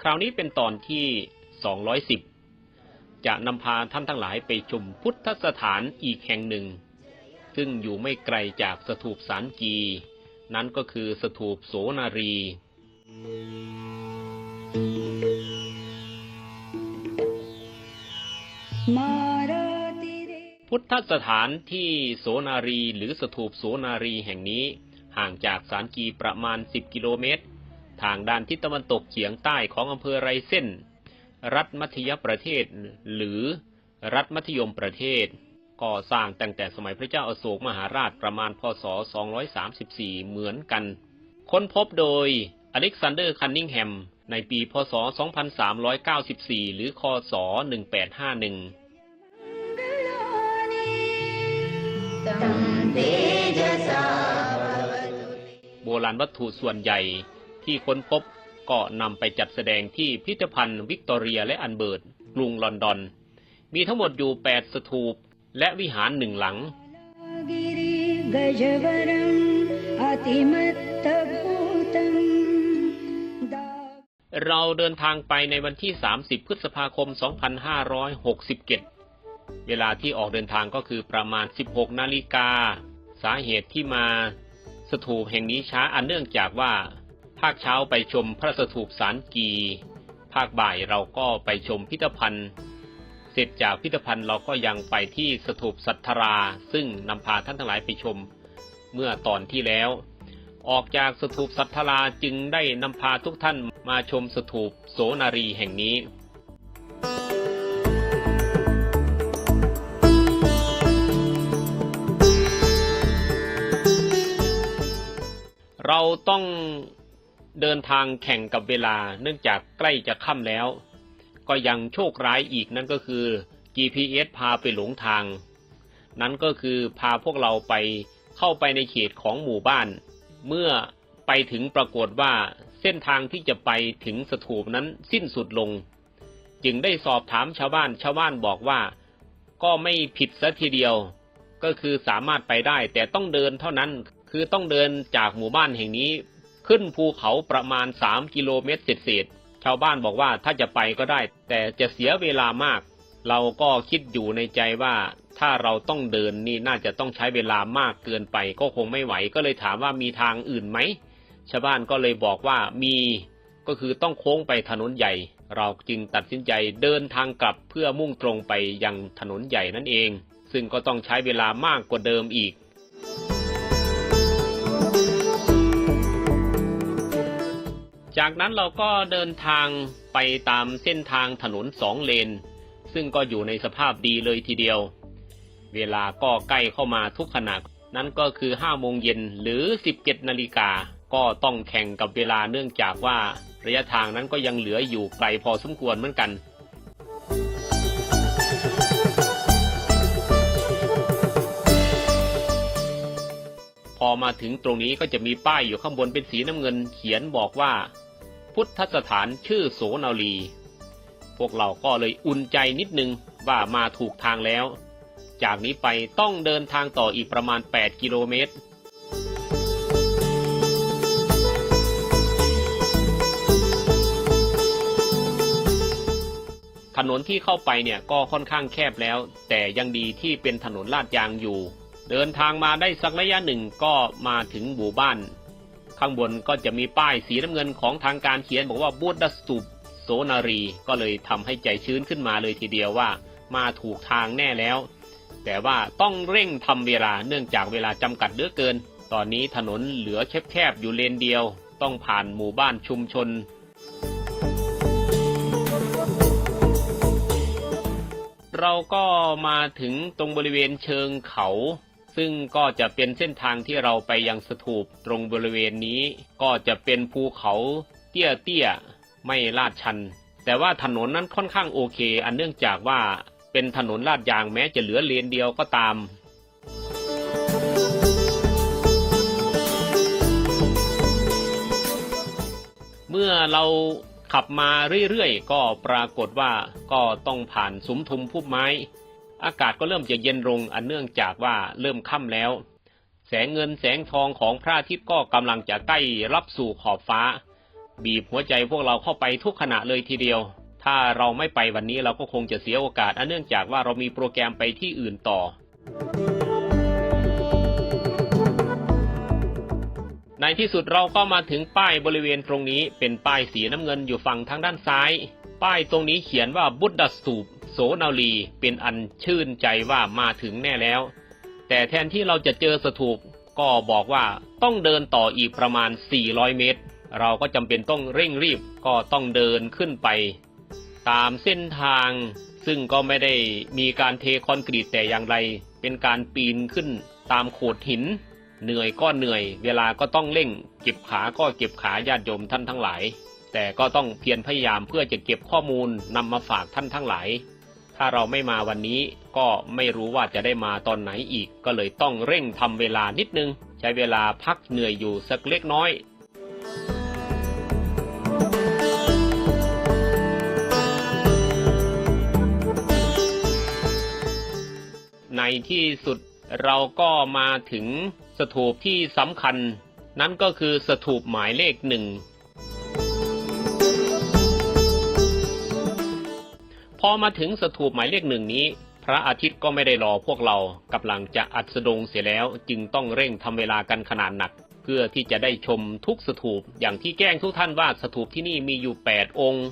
คราวนี้เป็นตอนที่ 210 จะนำพาท่านทั้งหลายไปชมพุทธสถานอีกแห่งหนึ่ง ซึ่งอยู่ไม่ไกลจากสถูปสารกี นั้นก็คือสถูปโสนารี พุทธสถานที่โสนารีหรือสถูปโสนารีแห่งนี้ห่างจากสารกีประมาณ 10 กิโลเมตร ทางด้านทิศตะวันตกเฉียงใต้ของอำเภอไรเส้น รัฐมัธยประเทศ หรือรัฐมัธยมประเทศ ก่อสร้างตั้งแต่สมัยพระเจ้าอาโศกมหาราชประมาณพศ 234 เหมือนกัน ค้นพบโดยอเล็กซานเดอร์ คันนิงแฮม ในปี พศ 2394 หรือ คศ 1851 โบราณวัตถุส่วนใหญ่ ที่ค้นพบก็นำไปจัดแสดงที่พิพิธภัณฑ์วิกตอเรียและอันเบิร์ดกรุงลอนดอน มีทั้งหมดอยู่ 8 สถูป และวิหารหนึ่งหลัง เราเดินทางไปในวันที่ 30 พฤษภาคม 2567 เวลาที่ออกเดินทางก็คือประมาณ 16 นาฬิกา สาเหตุที่มาสถูปแห่งนี้ช้าอันเนื่องจากว่าาคเช้าไปชมพระสถูปสารกี ภาคบ่ายเราก็ไปชมพิพิธภัณฑ์ เสร็จจากพิพิธภัณฑ์เราก็ยังไปที่สถูปสัทธารา ซึ่งนำพาท่านทั้งหลายไปชมเมื่อตอนที่แล้ว ออกจากสถูปสัทธาราจึงได้นำพาทุกท่านมาชมสถูปโสนารีแห่งนี้เราต้อง เดินทางแข่งกับเวลาเนื่องจากใกล้จะค่ำแล้ว ก็ยังโชคร้ายอีกนั่นก็คือ GPS พาไปหลงทาง นั้นก็คือพาพวกเราไปเข้าไปในเขตของหมู่บ้าน เมื่อไปถึงปรากฏว่าเส้นทางที่จะไปถึงสถูปนั้นสิ้นสุดลง จึงได้สอบถามชาวบ้านชาวบ้านบอกว่า ก็ไม่ผิดซะทีเดียว ก็คือสามารถไปได้แต่ต้องเดินเท่านั้นคือต้องเดินจากหมู่บ้านแห่งนี้ ขึ้นภูเขาประมาณ 3 กิโลเมตรเศษๆชาวบ้านบอกว่าถ้าจะไปก็ได้ แต่จะเสียเวลามาก เราก็คิดอยู่ในใจว่าถ้าเราต้องเดินนี่น่าจะต้องใช้เวลามากเกินไปก็คงไม่ไหวก็เลยถามว่ามีทางอื่นไหมชาวบ้านก็เลยบอกว่ามีก็คือต้องโค้งไปถนนใหญ่ เราจึงตัดสินใจเดินทางกลับเพื่อมุ่งตรงไปยังถนนใหญ่นั่นเอง ซึ่งก็ต้องใช้เวลามากกว่าเดิมอีก จากนั้นเราก็เดินทางไปตามเส้นทางถนนสองเลน ซึ่งก็อยู่ในสภาพดีเลยทีเดียว เวลาก็ใกล้เข้ามาทุกขณะนั้นก็คือ5โมงเย็นหรือ 17นาฬิกาก็ต้องแข่งกับเวลาเนื่องจากว่าระยะทางนั้นก็ยังเหลืออยู่ไกลพอสมควรเหมือนกันพอมาถึงตรงนี้ก็จะมีป้ายอยู่ข้างบนเป็นสีน้ำเงินเขียนบอกว่า พุทธสถานชื่อโสนาลี พวกเราก็เลยอุ่นใจนิดนึงว่ามาถูกทางแล้ว จากนี้ไปต้องเดินทางต่ออีกประมาณ 8 กิโลเมตรถนนที่เข้าไปเนี่ยก็ค่อนข้างแคบแล้ว แต่ยังดีที่เป็นถนนลาดยางอยู่ เดินทางมาได้สักระยะหนึ่งก็มาถึงหมู่บ้าน ข้างบนก็จะมีป้ายสีน้ำเงินของทางการเขียนบอกว่าบูดสตูปโซนารี ก็เลยทำให้ใจชื้นขึ้นมาเลยทีเดียวว่า มาถูกทางแน่แล้ว แต่ว่าต้องเร่งทำเวลาเนื่องจากเวลาจำกัดเหลือเกิน ตอนนี้ถนนเหลือแคบๆอยู่เลนเดียว ต้องผ่านหมู่บ้านชุมชนเราก็มาถึงตรงบริเวณเชิงเขา ซึ่งก็จะเป็นเส้นทางที่เราไปยังสถูปตรงบริเวณนี้ ก็จะเป็นภูเขาเตี้ยๆไม่ลาดชัน แต่ว่าถนนนั้นค่อนข้างโอเค อันเนื่องจากว่าเป็นถนนลาดยางแม้จะเหลือเลนเดียวก็ตามเมื่อเราขับมาเรื่อยๆ ก็ปรากฏว่าก็ต้องผ่านสุมทุมพุ่มไม้ อากาศก็เริ่มจะเย็นลงอันเนื่องจากว่าเริ่มค่ำแล้ว แสงเงินแสงทองของพระอาทิตย์ก็กำลังจะใกล้รับสู่ขอบฟ้า บีบหัวใจพวกเราเข้าไปทุกขณะเลยทีเดียว ถ้าเราไม่ไปวันนี้เราก็คงจะเสียโอกาสอันเนื่องจากว่าเรามีโปรแกรมไปที่อื่นต่อในที่สุดเราก็มาถึงป้ายบริเวณตรงนี้เป็นป้ายสีน้ำเงินอยู่ฝั่งทางด้านซ้าย ป้ายตรงนี้เขียนว่าบุตดสตูป โสนาลีเป็นอันชื่นใจว่ามาถึงแน่แล้ว แต่แทนที่เราจะเจอสถูปก็บอกว่าต้องเดินต่ออีกประมาณ 400 เมตร เราก็จำเป็นต้องเร่งรีบก็ต้องเดินขึ้นไป ตามเส้นทาง ซึ่งก็ไม่ได้มีการเทคอนกรีตแต่อย่างไร เป็นการปีนขึ้นตามโขดหิน เหนื่อยก็เหนื่อย เวลาก็ต้องเร่ง เก็บขาก็เก็บขาญาติโยมท่านทั้งหลาย แต่ก็ต้องเพียรพยายามเพื่อจะเก็บข้อมูลนำมาฝากท่านทั้งหลาย ถ้าเราไม่มาวันนี้ก็ไม่รู้ว่าจะได้มาตอนไหนอีก ก็เลยต้องเร่งทำเวลานิดนึง ใช้เวลาพักเหนื่อยอยู่สักเล็กน้อย ในที่สุดเราก็มาถึงสถูปที่สำคัญ นั่นก็คือสถูปหมายเลขหนึ่ง อมาถึงสถูปหมายเลขหนึ่งนี้ พระอาทิตย์ก็ไม่ได้รอพวกเรากำลังจะอัดสดงเสียแล้วจึงต้องเร่งทำเวลากันขนาดหนัก เพื่อที่จะได้ชมทุกสถูปอย่างที่แจ้งทุกท่านว่าสถูปที่นี่มีอยู่ 8 องค์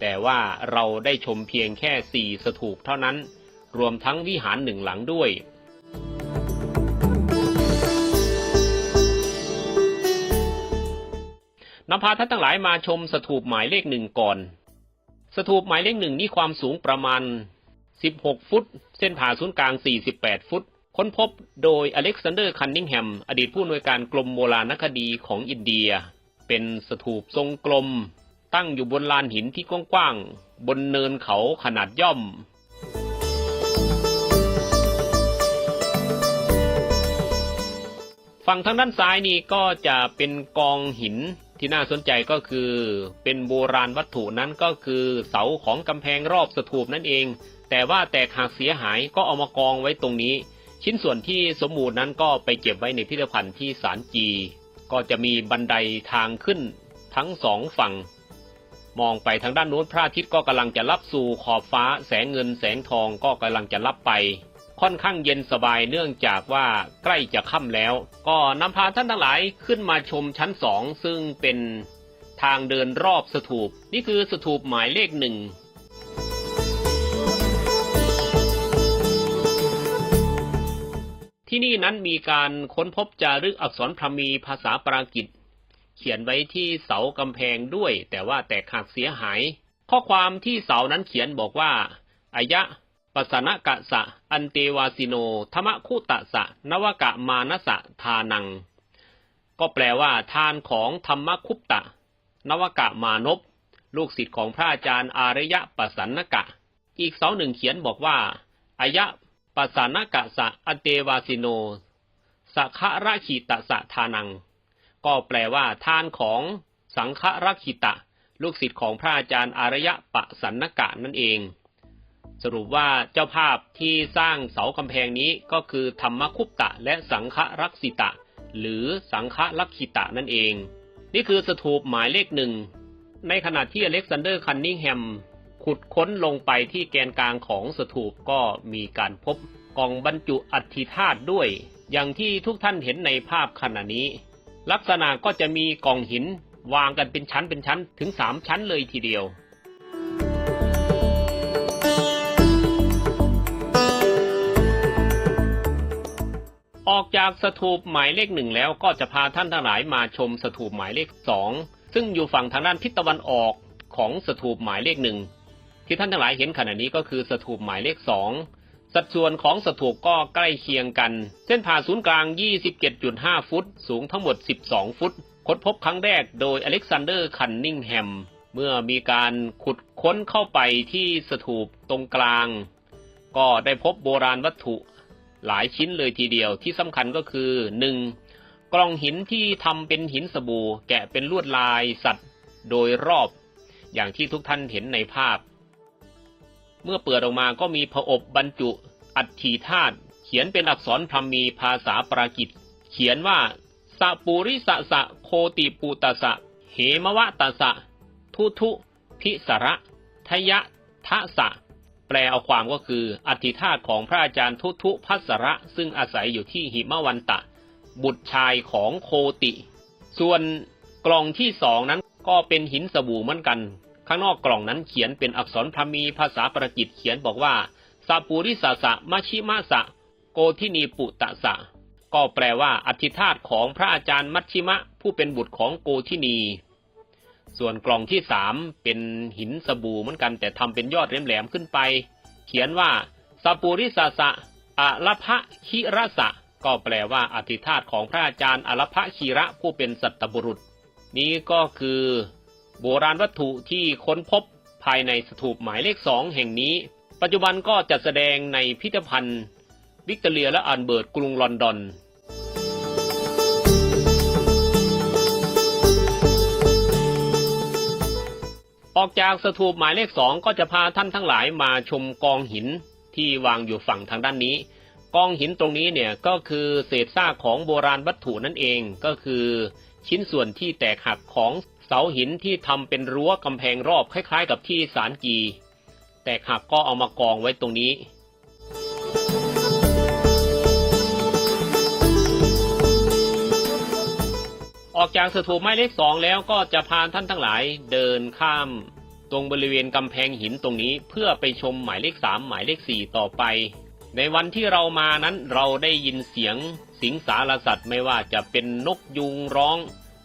แต่ว่าเราได้ชมเพียงแค่ 4 สถูปเท่านั้น รวมทั้งวิหารหนึ่งหลังด้วยนำพาท่านทั้งหลายมาชมสถูปหมายเลขหนึ่งก่อน สถูปหมายเลขหนึ่งนี่ความสูงประมาณ 16 ฟุต เส้นผ่าศูนย์กลาง 48 ฟุต ค้นพบโดยอเล็กซานเดอร์คันนิงแฮม อดีตผู้อำนวยการกรมโบราณคดีของอินเดีย เป็นสถูปทรงกลม ตั้งอยู่บนลานหินที่กว้างๆ บนเนินเขาขนาดย่อมฝั่งทางด้านซ้ายนี่ก็จะเป็นกองหิน ที่น่าสนใจก็คือเป็นโบราณวัตถุนั้นก็คือเสาของกำแพงรอบสถูปนั่นเอง แต่ว่าแตกหักเสียหายก็เอามากองไว้ตรงนี้ ชิ้นส่วนที่สมบูรณ์นั้นก็ไปเก็บไว้ในพิพิธภัณฑ์ที่ศาลจี ก็จะมีบันไดทางขึ้นทั้งสองฝั่ง มองไปทางด้านโน้นพระอาทิตย์ก็กำลังจะรับสู่ขอบฟ้าแสงเงินแสงทองก็กำลังจะรับไป ค่อนข้างเย็นสบายเนื่องจากว่าใกล้จะค่ำแล้ว ก็นำพาท่านทั้งหลายขึ้นมาชมชั้นสองซึ่งเป็นทางเดินรอบสถูป นี่คือสถูปหมายเลขหนึ่งที่นี่นั้นมีการค้นพบจารึกอักษรพรามีภาษาปรากิตเขียนไว้ที่เสากำแพงด้วย แต่ว่าแตกหักเสียหาย ข้อความที่เสานั้นเขียนบอกว่าอายะ ปัสนกะสะ อันเตวาสิโน ธรรมคุตะสะ นวกะมานสะทานัง ก็แปลว่า ทานของธรรมคุปตะ นวกะมานพลูกศิษย์ของพระอาจารย์อารยะปัสสนกะ อีกเสาหนึ่งเขียนบอกว่าอายะปัสสนกะสะ อันเตวาสิโนสัขระขีตะสะทานัง ก็แปลว่า ทานของสังฆรักขิตะ ลูกศิษย์ของพระอาจารย์อารยะปะสันกะนั่นเอง สรุปว่าเจ้าภาพที่สร้างเสากำแพงนี้ก็คือธรรมคุปตะและสังฆรักษิตะ หรือสังฆลักขิตะนั่นเอง นี่คือสถูปหมายเลขหนึ่ง ในขณะที่อเล็กซานเดอร์คันนิงแฮมขุดค้นลงไปที่แกนกลางของสถูปก็มีการพบกล่องบรรจุอัฐิธาตุด้วย อย่างที่ทุกท่านเห็นในภาพขณะนี้ ลักษณะก็จะมีกล่องหินวางกันเป็นชั้นเป็นชั้นถึงสามชั้นเลยทีเดียว ออกจากสถูปหมายเลขหนึ่งแล้วก็จะพาท่านทั้งหลายมาชมสถูปหมายเลขสองซึ่งอยู่ฝั่งทางด้านทิศตะวันออกของสถูปหมายเลขหนึ่งที่ท่านทั้งหลายเห็นขณะนี้ก็คือสถูปหมายเลขสองสัดส่วนของสถูปก็ใกล้เคียงกัน เส้นผ่าศูนย์กลาง 27.5 ฟุต สูงทั้งหมด 12 ฟุต ค้นพบครั้งแรกโดยอเล็กซานเดอร์ คันนิงแฮม เมื่อมีการขุดค้นเข้าไปที่สถูปตรงกลาง ก็ได้พบโบราณวัตถุ หลายชิ้นเลยทีเดียวที่สำคัญก็คือหนึ่งกล่องหินที่ทำเป็นหินสบู่ แกะเป็นลวดลายสัตว์โดยรอบ อย่างที่ทุกท่านเห็นในภาพ เมื่อเปิดออกมาก็มีผอบบรรจุอัฐิธาตุเขียนเป็นอักษรพรมีภาษาปรากิตเขียนว่าสะปูริสะสะโคติปูตสะ เหมวะตสะ ทุทุพิสระทยะทะสะ แปลเอาความก็คืออธิธาตของพระอาจารย์ทุทุพัสระ ซึ่งอาศัยอยู่ที่หิมวันตะ บุตรชายของโคติ ส่วนกล่องที่สองนั้นก็เป็นหินสบู่เหมือนกัน ข้างนอกกล่องนั้นเขียนเป็นอักษรพรามีภาษาประกิตเขียนบอกว่าซาปูริสาสะมชิมาสะ โกทินีปุตตะสะ ก็แปลว่าอธิธาตของพระอาจารย์มัชชิมะ ผู้เป็นบุตรของโกทินี ส่วนกล่องที่สามเป็นหินสบู่เหมือนกัน แต่ทำเป็นยอดแหลมๆขึ้นไป เขียนว่าซาปูริสาสะอะละพะคิระสะ ก็แปลว่าอธิธาตของพระอาจารย์อลพะคีระผู้เป็นสัตบุรุษ นี้ก็คือ โบราณวัตถุที่ค้นพบภายในสถูปหมายเลขสองแห่งนี้ ปัจจุบันก็จัดแสดงในพิพิธภัณฑ์ วิกตอเรียและอันเบิร์ตกรุงลอนดอน ออกจากสถูปหมายเลขสองก็จะพาท่านทั้งหลายมาชมกองหินที่วางอยู่ฝั่งทางด้านนี้ กองหินตรงนี้เนี่ยก็คือเศษซากของโบราณวัตถุนั่นเองก็คือชิ้นส่วนที่แตกหักของเสาหินที่ทำเป็นรั้วกำแพงรอบคล้ายๆ กับที่สารกี แตกหักก็เอามากองไว้ตรงนี้ ออกจากสถูปไม้เลขสองแล้วก็จะพาท่านทั้งหลายเดินข้ามตรงบริเวณกำแพงหินตรงนี้เพื่อไปชมหมายเลขสามหมายเลขสี่ต่อไป ในวันที่เรามานั้นเราได้ยินเสียงสิงสารสัตว์ไม่ว่าจะเป็นนกยุงร้อง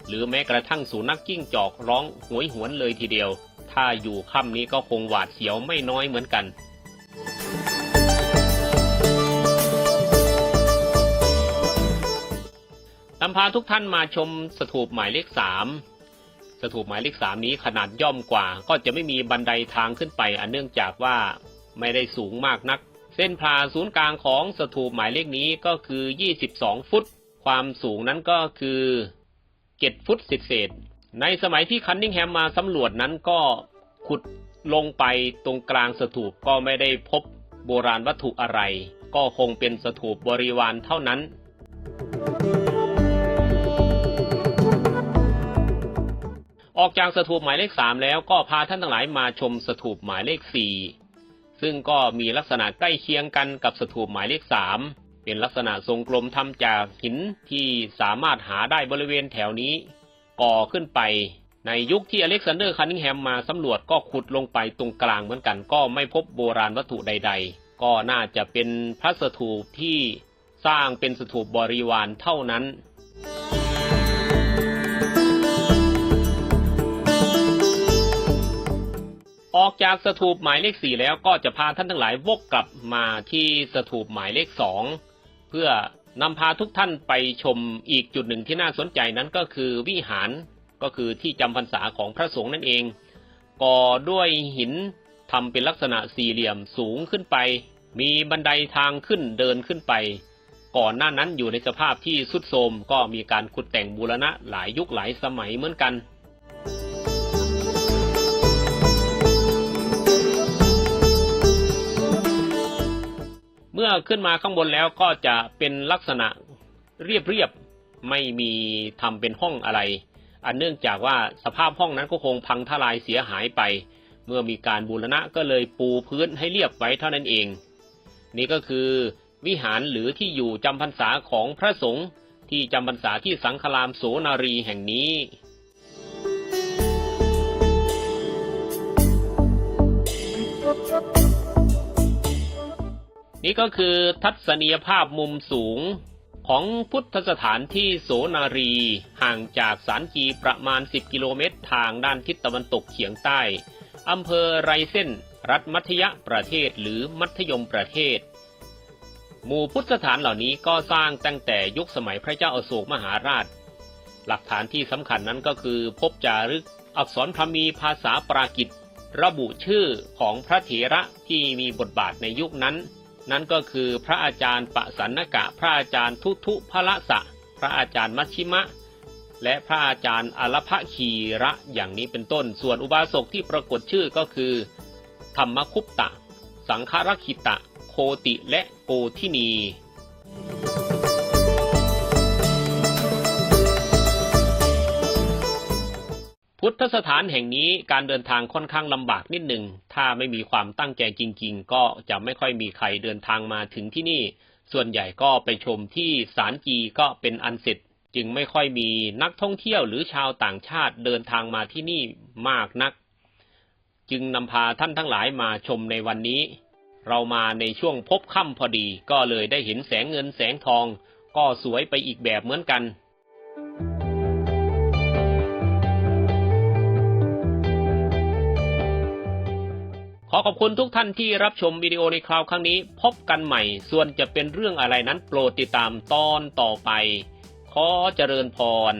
หรือแม้กระทั่งสุนัขกิ้งจอกร้องหวยหวนเลยทีเดียว ถ้าอยู่ค่ำนี้ก็คงหวาดเสียวไม่น้อยเหมือนกันำพาทุกท่านมาชมสถูปหมายเลขสามสถูปหมายเลขสามนี้ขนาดย่อมกว่า ก็จะไม่มีบันไดทางขึ้นไป อันเนื่องจากว่าไม่ได้สูงมากนัก เส้นผ่าศูนย์กลางของสถูปหมายเลขนี้ก็คือ 22 ฟุต ความสูงนั้นก็คือ7ฟุตเศษ ในสมัยที่คันนิงแฮมมาสำรวจนั้นก็ขุดลงไปตรงกลางสถูปก็ไม่ได้พบโบราณวัตถุอะไร ก็คงเป็นสถูปบริวารเท่านั้น ออกจากสถูปหมายเลขสามแล้วก็พาท่านทั้งหลายมาชมสถูปหมายเลขสี่ซึ่งก็มีลักษณะใกล้เคียงกันกับสถูปหมายเลขสามเป็นลักษณะทรงกลมทำจากหินที่สามารถหาได้บริเวณแถวนี้ ก่อขึ้นไป ในยุคที่อเล็กซานเดอร์คันนิงแฮมมาสำรวจก็ขุดลงไปตรงกลางเหมือนกัน ก็ไม่พบโบราณวัตถุใด ๆ ก็น่าจะเป็นพระสถูปที่สร้างเป็นสถูปบริวารเท่านั้น ออกจากสถูปหมายเลขสี่แล้วก็จะพาท่านทั้งหลายวกกลับมาที่สถูปหมายเลขสองเพื่อนำพาทุกท่านไปชมอีกจุดหนึ่งที่น่าสนใจนั้นก็คือวิหารก็คือที่จำพรรษาของพระสงฆ์นั่นเอง ก่อด้วยหินทำเป็นลักษณะสี่เหลี่ยมสูงขึ้นไป มีบันไดทางขึ้นเดินขึ้นไป ก่อนหน้านั้นอยู่ในสภาพที่สุดโทรมก็มีการขุดแต่งบูรณะหลายยุคหลายสมัยเหมือนกัน เมื่อขึ้นมาข้างบนแล้วก็จะเป็นลักษณะเรียบๆไม่มีทำเป็นห้องอะไร อันเนื่องจากว่าสภาพห้องนั้นก็คงพังทลายเสียหายไป เมื่อมีการบูรณะก็เลยปูพื้นให้เรียบไว้เท่านั้นเอง นี่ก็คือวิหารหรือที่อยู่จำพรรษาของพระสงฆ์ที่จำพรรษาที่สังคลามโสนารีแห่งนี้ นี่ก็คือทัศนียภาพมุมสูงของพุทธสถานที่โสนารี ห่างจากสารกีประมาณ 10 กิโลเมตรทางด้านทิศตะวันตกเฉียงใต้อำเภอไรเส้น รัฐมัธยประเทศหรือมัธยมประเทศ หมู่พุทธสถานเหล่านี้ก็สร้างตั้งแต่ยุคสมัยพระเจ้าอโศกมหาราช หลักฐานที่สำคัญนั้นก็คือพบจารึกอักษรพรมีภาษาปรากิตระบุชื่อของพระเถระที่มีบทบาทในยุคนั้น นั่นก็คือพระอาจารย์ปะสันนกะ พระอาจารย์ทุทุพระสะ พระอาจารย์มัชชิมะ และพระอาจารย์อลพะคีระอย่างนี้เป็นต้น ส่วนอุบาสกที่ปรากฏชื่อก็คือ ธรรมคุปตะ สังฆรคิตะ โคติและโกทินี พุทธสถานแห่งนี้การเดินทางค่อนข้างลำบากนิดหนึ่ง ถ้าไม่มีความตั้งใจจริง ๆ ก็จะไม่ค่อยมีใครเดินทางมาถึงที่นี่ ส่วนใหญ่ก็ไปชมที่ศาลจีก็เป็นอันเสร็จ จึงไม่ค่อยมีนักท่องเที่ยวหรือชาวต่างชาติเดินทางมาที่นี่มากนัก จึงนำพาท่านทั้งหลายมาชมในวันนี้ เรามาในช่วงพบค่ำพอดี ก็เลยได้เห็นแสงเงินแสงทอง ก็สวยไปอีกแบบเหมือนกัน ขอขอบคุณทุกท่านที่รับชมวิดีโอในคราวครั้งนี้ พบกันใหม่ ส่วนจะเป็นเรื่องอะไรนั้นโปรดติดตามตอนต่อไป ขอเจริญพร